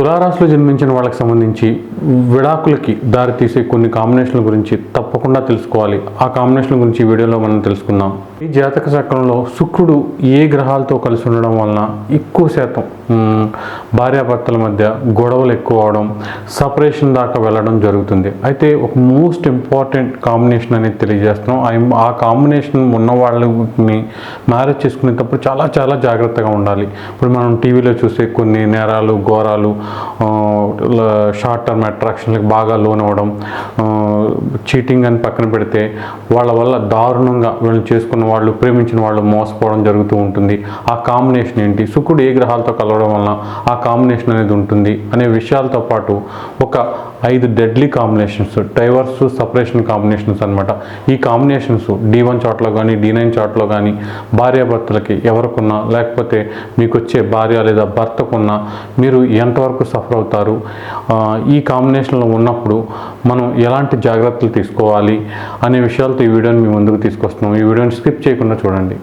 తులారాశిలో జన్మించిన వాళ్ళకి సంబంధించి విడాకులకి దారితీసే కొన్ని కాంబినేషన్ల గురించి తప్పకుండా తెలుసుకోవాలి. ఆ కాంబినేషన్ల గురించి వీడియోలో మనం తెలుసుకుందాం. ఈ జాతక చక్రంలో శుక్రుడు ఏ గ్రహాలతో కలిసి ఉండడం వలన ఎక్కువ శాతం భార్యాభర్తల మధ్య గొడవలు ఎక్కువ అవడం సపరేషన్ దాకా వెళ్ళడం జరుగుతుంది. అయితే ఒక మోస్ట్ ఇంపార్టెంట్ కాంబినేషన్ అనేది తెలియజేస్తున్నాం. ఆ కాంబినేషన్ ఉన్న వాళ్ళని మ్యారేజ్ చేసుకునేటప్పుడు చాలా చాలా జాగ్రత్తగా ఉండాలి. ఇప్పుడు మనం టీవీలో చూసే కొన్ని నేరాలు ఘోరాలు షార్ట్ టర్మ్ అట్రాక్షన్లకు బాగా లోన్ అవ్వడం చీటింగ్ అని పక్కన పెడితే వాళ్ళ వల్ల దారుణంగా వీళ్ళని చేసుకున్న వాళ్ళు ప్రేమించిన వాళ్ళు మోసపోవడం జరుగుతూ ఉంటుంది. ఆ కాంబినేషన్ ఏంటి? శుక్రుడు ఏ గ్రహాలతో కలవడం వలన ఆ కాంబినేషన్ అనేది ఉంటుంది అనే విషయాలతో పాటు ఒక ఐదు deadly combinations divorce separation combinations అనమాట ఈ కాంబినేషన్స్ డి వన్ చాట్లో కానీ డి నైన్ చాట్లో కానీ భార్యాభర్తలకి ఎవరికున్నా లేకపోతే మీకు వచ్చే భార్య లేదా భర్తకున్నా మీరు ఎంతవరకు సఫర్ అవుతారు? ఈ కాంబినేషన్లో ఉన్నప్పుడు మనం ఎలాంటి జాగ్రత్తలు తీసుకోవాలి అనే విషయాలతో ఈ వీడియోని మీ ముందుకు తీసుకొస్తున్నాం. ఈ వీడియోని స్కిప్ చేయకుండా చూడండి.